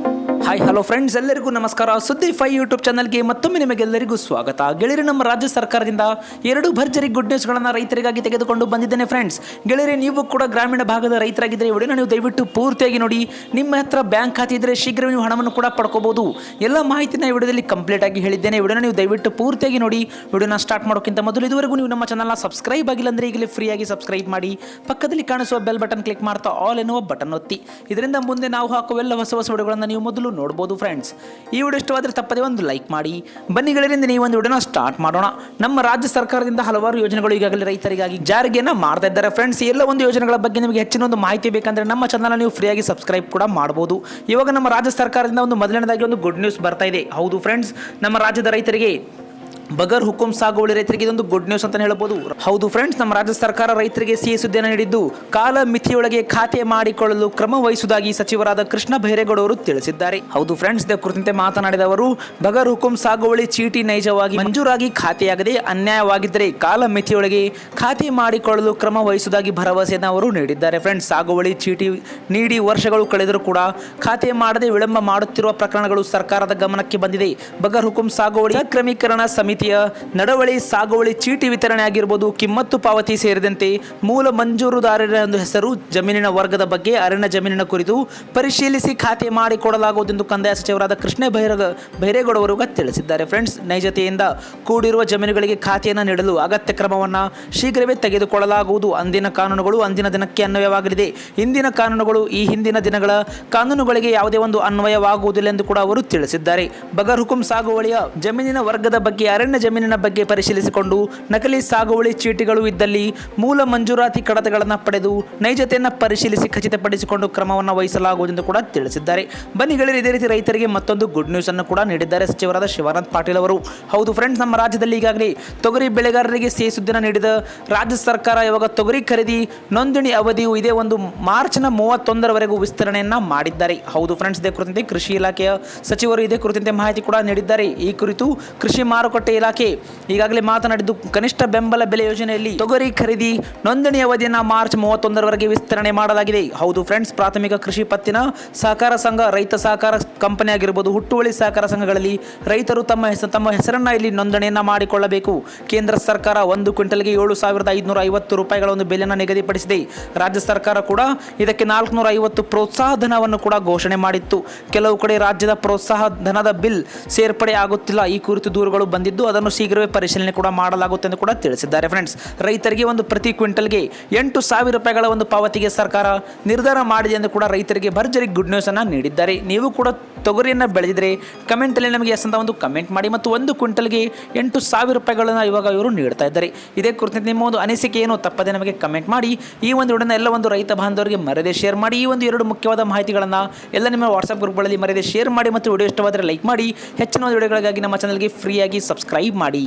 Thank you. Hi hello friends ಎಲ್ಲರಿಗೂ ನಮಸ್ಕಾರ. ಸುದ್ದಿ ಫೈ ಯೂಟ್ಯೂಬ್ ಚಾನಲ್ಗೆ ಮತ್ತೊಮ್ಮೆ ನಿಮಗೆಲ್ಲರಿಗೂ ಸ್ವಾಗತ. ಗೆಳೆಯರು ನಮ್ಮ ರಾಜ್ಯ ಸರ್ಕಾರದಿಂದ ಎರಡು ಭರ್ಜರಿ ಗುಡ್ ನ್ಯೂಸ್ಗಳನ್ನು ರೈತರಿಗಾಗಿ ತೆಗೆದುಕೊಂಡು ಬಂದಿದ್ದೇನೆ ಫ್ರೆಂಡ್ಸ್ ಗೆಳೆಯರೆ ನೀವು ಕೂಡ ಗ್ರಾಮೀಣ ಭಾಗದ ರೈತರಾಗಿದ್ದರೆ ವಿಡಿಯೋನ ನೀವು ದಯವಿಟ್ಟು ಪೂರ್ತಿಯಾಗಿ ನೋಡಿ. ನಿಮ್ಮ ಹತ್ರ ಬ್ಯಾಂಕ್ ಖಾತೆ ಇದ್ದರೆ ಶೀಘ್ರ ನೀವು ಹಣವನ್ನು ಕೂಡ ಪಡ್ಕೋಬಹುದು. ಎಲ್ಲ ಮಾಹಿತಿನ ಈ ವಿಡಿಯೋದಲ್ಲಿ ಕಂಪ್ಲೀಟ್ ಆಗಿ ಹೇಳಿದ್ದೇನೆ. ವಿಡಿಯೋನ ನೀವು ದಯವಿಟ್ಟು ಪೂರ್ತಿಯಾಗಿ ನೋಡಿ. ವಿಡಿಯೋನ ಸ್ಟಾರ್ಟ್ ಮಾಡೋಕ್ಕಿಂತ ಮೊದಲು ಇದುವರೆಗೂ ನೀವು ನಮ್ಮ ಚಾನಲ್ನ ಸಬ್ಸ್ಕ್ರೈಬ್ ಆಗಿಲ್ಲ ಅಂದರೆ ಈಗಲೇ ಫ್ರೀಯಾಗಿ ಸಬ್ಸ್ಕ್ರೈಬ್ ಮಾಡಿ. ಪಕ್ಕದಲ್ಲಿ ಕಾಣಿಸುವ ಬೆಲ್ ಬಟನ್ ಕ್ಲಿಕ್ ಮಾಡ್ತಾ ಆಲ್ ಎನ್ನುವ ಬಟನ್ ಒತ್ತಿ. ಇದರಿಂದ ಮುಂದೆ ನಾವು ಹಾಕುವ ಎಲ್ಲ ಹೊಸ ಹೊಸ ವಿಡಿಯೋಗಳನ್ನು ನೀವು ಮೊದಲು ನೋಡ್ಬೋದು ಫ್ರೆಂಡ್ಸ್ ಈ ವಿಡಿಯೋ ಇಷ್ಟವಾದರೆ ತಪ್ಪದೇ ಒಂದು ಲೈಕ್ ಮಾಡಿ. ಬನ್ನಿ ಗೆಳೆಯರಿಂದ ನೀವು ಒಂದು ವಿಡಿಯೋನ ಸ್ಟಾರ್ಟ್ ಮಾಡೋಣ. ನಮ್ಮ ರಾಜ್ಯ ಸರ್ಕಾರದಿಂದ ಹಲವಾರು ಯೋಜನೆಗಳು ಈಗಾಗಲೇ ರೈತರಿಗಾಗಿ ಜಾರಿಗೆಯನ್ನು ಮಾಡ್ತಾ ಇದ್ದಾರೆ. ಫ್ರೆಂಡ್ಸ್ ಎಲ್ಲ ಒಂದು ಯೋಜನೆಗಳ ಬಗ್ಗೆ ನಿಮಗೆ ಹೆಚ್ಚಿನ ಒಂದು ಮಾಹಿತಿ ಬೇಕಂದರೆ ನಮ್ಮ ಚಾನಲ್ ನೀವು ಫ್ರೀಯಾಗಿ ಸಬ್ಸ್ಕ್ರೈಬ್ ಕೂಡ ಮಾಡ್ಬೋದು. ಇವಾಗ ನಮ್ಮ ರಾಜ್ಯ ಸರ್ಕಾರದಿಂದ ಒಂದು ಮೊದಲನೇದಾಗಿ ಒಂದು ಗುಡ್ ನ್ಯೂಸ್ ಬರ್ತಾ ಇದೆ. ಹೌದು ಫ್ರೆಂಡ್ಸ್ ನಮ್ಮ ರಾಜ್ಯದ ರೈತರಿಗೆ ಬಗರ್ ಹುಕುಂ ಸಾಗುವಳಿ ರೈತರಿಗೆ ಇದೊಂದು ಗುಡ್ ನ್ಯೂಸ್ ಅಂತ ಹೇಳಬಹುದು. ಹೌದು ಫ್ರೆಂಡ್ಸ್ ನಮ್ಮ ರಾಜ್ಯ ಸರ್ಕಾರ ರೈತರಿಗೆ ಸಿಹಿ ಸುದ್ದಿಯನ್ನು ನೀಡಿದ್ದು ಕಾಲ ಮಿತಿಯೊಳಗೆ ಖಾತೆ ಮಾಡಿಕೊಳ್ಳಲು ಕ್ರಮ ವಹಿಸುವುದಾಗಿ ಸಚಿವರಾದ ಕೃಷ್ಣ ಬೈರೇಗೌಡ ಅವರು ತಿಳಿಸಿದ್ದಾರೆ. ಹೌದು ಫ್ರೆಂಡ್ಸ್ ಇದೇ ಕುರಿತಂತೆ ಮಾತನಾಡಿದ ಅವರು, ಬಗರ್ ಹುಕುಂ ಸಾಗುವಳಿ ಚೀಟಿ ನೈಜವಾಗಿ ಮಂಜೂರಾಗಿ ಖಾತೆಯಾಗದೆ ಅನ್ಯಾಯವಾಗಿದ್ದರೆ ಕಾಲ ಮಿತಿಯೊಳಗೆ ಖಾತೆ ಮಾಡಿಕೊಳ್ಳಲು ಕ್ರಮ ವಹಿಸುವುದಾಗಿ ಭರವಸೆಯನ್ನು ಅವರು ನೀಡಿದ್ದಾರೆ. ಫ್ರೆಂಡ್ಸ್ ಸಾಗುವಳಿ ಚೀಟಿ ನೀಡಿ ವರ್ಷಗಳು ಕಳೆದರೂ ಕೂಡ ಖಾತೆ ಮಾಡದೆ ವಿಳಂಬ ಮಾಡುತ್ತಿರುವ ಪ್ರಕರಣಗಳು ಸರ್ಕಾರದ ಗಮನಕ್ಕೆ ಬಂದಿದೆ. ಬಗರ್ ಹುಕುಂ ಸಾಗುವಳಿ ಕ್ರಮೀಕರಣ ಸಮಿತಿಯ ನಡವಳಿ ಸಾಗುವಳಿ ಚೀಟಿ ವಿತರಣೆ ಆಗಿರ್ಬೋದು, ಕಿಮ್ಮತ್ತು ಪಾವತಿ ಸೇರಿದಂತೆ ಮೂಲ ಮಂಜೂರುದಾರರ ಒಂದು ಹೆಸರು ಜಮೀನಿನ ವರ್ಗದ ಬಗ್ಗೆ ಅರಣ್ಯ ಜಮೀನಿನ ಕುರಿತು ಪರಿಶೀಲಿಸಿ ಖಾತೆ ಮಾಡಿಕೊಡಲಾಗುವುದೆಂದು ಕಂದಾಯ ಸಚಿವರಾದ ಕೃಷ್ಣ ಭೈರ ಭೈರೇಗೌಡ ಅವರು ತಿಳಿಸಿದ್ದಾರೆ. ಫ್ರೆಂಡ್ಸ್, ನೈಜತೆಯಿಂದ ಕೂಡಿರುವ ಜಮೀನುಗಳಿಗೆ ಖಾತೆಯನ್ನು ನೀಡಲು ಅಗತ್ಯ ಕ್ರಮವನ್ನು ಶೀಘ್ರವೇ ತೆಗೆದುಕೊಳ್ಳಲಾಗುವುದು. ಅಂದಿನ ಕಾನೂನುಗಳು ಅಂದಿನ ದಿನಕ್ಕೆ ಅನ್ವಯವಾಗಲಿದೆ. ಇಂದಿನ ಕಾನೂನುಗಳು ಈ ಹಿಂದಿನ ದಿನಗಳ ಕಾನೂನುಗಳಿಗೆ ಯಾವುದೇ ಒಂದು ಅನ್ವಯವಾಗುವುದಿಲ್ಲ ಎಂದು ಕೂಡ ಅವರು ತಿಳಿಸಿದ್ದಾರೆ. ಬಗರ್ ಹುಕುಂ ಸಾಗುವಳಿಯ ಜಮೀನಿನ ವರ್ಗದ ಬಗ್ಗೆ ಅರಣ್ಯ ಜಮೀನಿನ ಬಗ್ಗೆ ಪರಿಶೀಲಿಸಿಕೊಂಡು ನಕಲಿ ಸಾಗುವಳಿ ಚೀಟಿಗಳು ಇದ್ದಲ್ಲಿ ಮೂಲ ಮಂಜೂರಾತಿ ಕಡತಗಳನ್ನು ಪಡೆದು ನೈಜತೆಯನ್ನು ಪರಿಶೀಲಿಸಿ ಖಚಿತಪಡಿಸಿಕೊಂಡು ಕ್ರಮವನ್ನು ವಹಿಸಲಾಗುವುದು ಎಂದು ಕೂಡ ತಿಳಿಸಿದ್ದಾರೆ. ಬನ್ನಿ ಇದೇ ರೀತಿ ರೈತರಿಗೆ ಮತ್ತೊಂದು ಗುಡ್ ನ್ಯೂಸ್ ಅನ್ನು ಕೂಡ ನೀಡಿದ್ದಾರೆ ಸಚಿವರಾದ ಶಿವಾನಂದ್ ಪಾಟೀಲ್ ಅವರು. ಹೌದು ಫ್ರೆಂಡ್ಸ್ ನಮ್ಮ ರಾಜ್ಯದಲ್ಲಿ ಈಗಾಗಲೇ ತೊಗರಿ ಬೆಳೆಗಾರರಿಗೆ ಸಿಹಿ ಸುದ್ದಿನ ನೀಡಿದ ರಾಜ್ಯ ಸರ್ಕಾರ ಇವಾಗ ತೊಗರಿ ಖರೀದಿ ನೋಂದಣಿ ಅವಧಿಯು ಇದೇ ಒಂದು ಮಾರ್ಚ್ನ ಮೂವತ್ತೊಂದರವರೆಗೂ ವಿಸ್ತರಣೆಯನ್ನು ಮಾಡಿದ್ದಾರೆ. ಹೌದು ಫ್ರೆಂಡ್ಸ್ ಇದೇ ಕುರಿತಂತೆ ಕೃಷಿ ಇಲಾಖೆಯ ಸಚಿವರು ಇದೇ ಕುರಿತಂತೆ ಮಾಹಿತಿ ಕೂಡ ನೀಡಿದ್ದಾರೆ. ಈ ಕುರಿತು ಕೃಷಿ ಮಾರುಕಟ್ಟೆ ಇಲಾಖೆ ಈಗಾಗಲೇ ಮಾತನಾಡಿದ್ದು, ಕನಿಷ್ಠ ಬೆಂಬಲ ಬೆಲೆ ಯೋಜನೆಯಲ್ಲಿ ತೊಗರಿ ಖರೀದಿ ನೋಂದಣಿ ಅವಧಿಯನ್ನು ಮಾರ್ಚ್ ಮೂವತ್ತೊಂದರವರೆಗೆ ವಿಸ್ತರಣೆ ಮಾಡಲಾಗಿದೆ. ಹೌದು ಫ್ರೆಂಡ್ಸ್, ಪ್ರಾಥಮಿಕ ಕೃಷಿ ಪತ್ತಿನ ಸಹಕಾರ ಸಂಘ ರೈತ ಸಹಕಾರ ಕಂಪನಿ ಆಗಿರ್ಬೋದು, ಹುಟ್ಟುವಳಿ ಸಹಕಾರ ಸಂಘಗಳಲ್ಲಿ ರೈತರು ತಮ್ಮ ಹೆಸರು ತಮ್ಮ ಹೆಸರನ್ನ ಇಲ್ಲಿ ನೋಂದಣಿಯನ್ನು ಮಾಡಿಕೊಳ್ಳಬೇಕು. ಕೇಂದ್ರ ಸರ್ಕಾರ ಒಂದು ಕ್ವಿಂಟಲ್ಗೆ ಏಳು ಸಾವಿರದ ಐದುನೂರ ಐವತ್ತು ರೂಪಾಯಿಗಳ ಒಂದು ಬೆಲೆಯನ್ನು ನಿಗದಿಪಡಿಸಿದೆ. ರಾಜ್ಯ ಸರ್ಕಾರ ಕೂಡ ಇದಕ್ಕೆ ನಾಲ್ಕುನೂರ ಐವತ್ತು ಪ್ರೋತ್ಸಾಹ ಧನವನ್ನು ಕೂಡ ಘೋಷಣೆ ಮಾಡಿತ್ತು. ಕೆಲವು ಕಡೆ ರಾಜ್ಯದ ಪ್ರೋತ್ಸಾಹ ಧನದ ಬಿಲ್ ಸೇರ್ಪಡೆ ಆಗುತ್ತಿಲ್ಲ. ಈ ಕುರಿತು ದೂರುಗಳು ಬಂದಿದ್ದು ಅದನ್ನು ಶೀಘ್ರವೇ ಪರಿಶೀಲನೆ ಕೂಡ ಮಾಡಲಾಗುತ್ತೆ ಎಂದು ಕೂಡ ತಿಳಿಸಿದ್ದಾರೆ. ಫ್ರೆಂಡ್ಸ್ ರೈತರಿಗೆ ಒಂದು ಪ್ರತಿ ಕ್ವಿಂಟಲ್ಗೆ ಎಂಟು ಸಾವಿರ ರೂಪಾಯಿಗಳ ಒಂದು ಪಾವತಿಗೆ ಸರ್ಕಾರ ನಿರ್ಧಾರ ಮಾಡಿದೆ ಎಂದು ಕೂಡ ರೈತರಿಗೆ ಭರ್ಜರಿ ಗುಡ್ ನ್ಯೂಸ್ ಅನ್ನು ನೀಡಿದ್ದಾರೆ. ನೀವು ಕೂಡ ತೊಗರಿಯನ್ನು ಬೆಳೆದಿದ್ರೆ ಕಮೆಂಟಲ್ಲಿ ನಮಗೆ ಎಸ್ ಅಂತ ಒಂದು ಕಮೆಂಟ್ ಮಾಡಿ ಮತ್ತು ಒಂದು ಕ್ವಿಂಟಲ್ಗೆ ಎಂಟು ಸಾವಿರ ರೂಪಾಯಿಗಳನ್ನು ಇವಾಗ ಇವರು ನೀಡ್ತಾ ಇದ್ದಾರೆ. ಇದೇ ಕುರಿತಂತೆ ನಿಮ್ಮ ಒಂದು ಅನಿಸಿಕೆ ಏನು ತಪ್ಪದೆ ನಮಗೆ ಕಮೆಂಟ್ ಮಾಡಿ, ಈ ಒಂದು ವಿಡಿಯೋನ ಎಲ್ಲ ಒಂದು ರೈತ ಬಾಂಧವರಿಗೆ ಮರೆಯದೆ ಶೇರ್ ಮಾಡಿ, ಈ ಒಂದು ಎರಡು ಮುಖ್ಯವಾದ ಮಾಹಿತಿಗಳನ್ನು ಎಲ್ಲ ನಿಮ್ಮ ವಾಟ್ಸಪ್ ಗ್ರೂಪ್ಗಳಲ್ಲಿ ಮರೆಯದೆ ಶೇರ್ ಮಾಡಿ ಮತ್ತು ವಿಡಿಯೋ ಇಷ್ಟವಾದರೆ ಲೈಕ್ ಮಾಡಿ. ಹೆಚ್ಚಿನ ಒಂದು ವಿಡಿಯೋಗಳಿಗಾಗಿ ನಮ್ಮ ಚಾನಲ್ಗೆ ಫ್ರೀಯಾಗಿ ಸಬ್ಸ್ಕ್ರೈಬ್ ಮಾಡಿ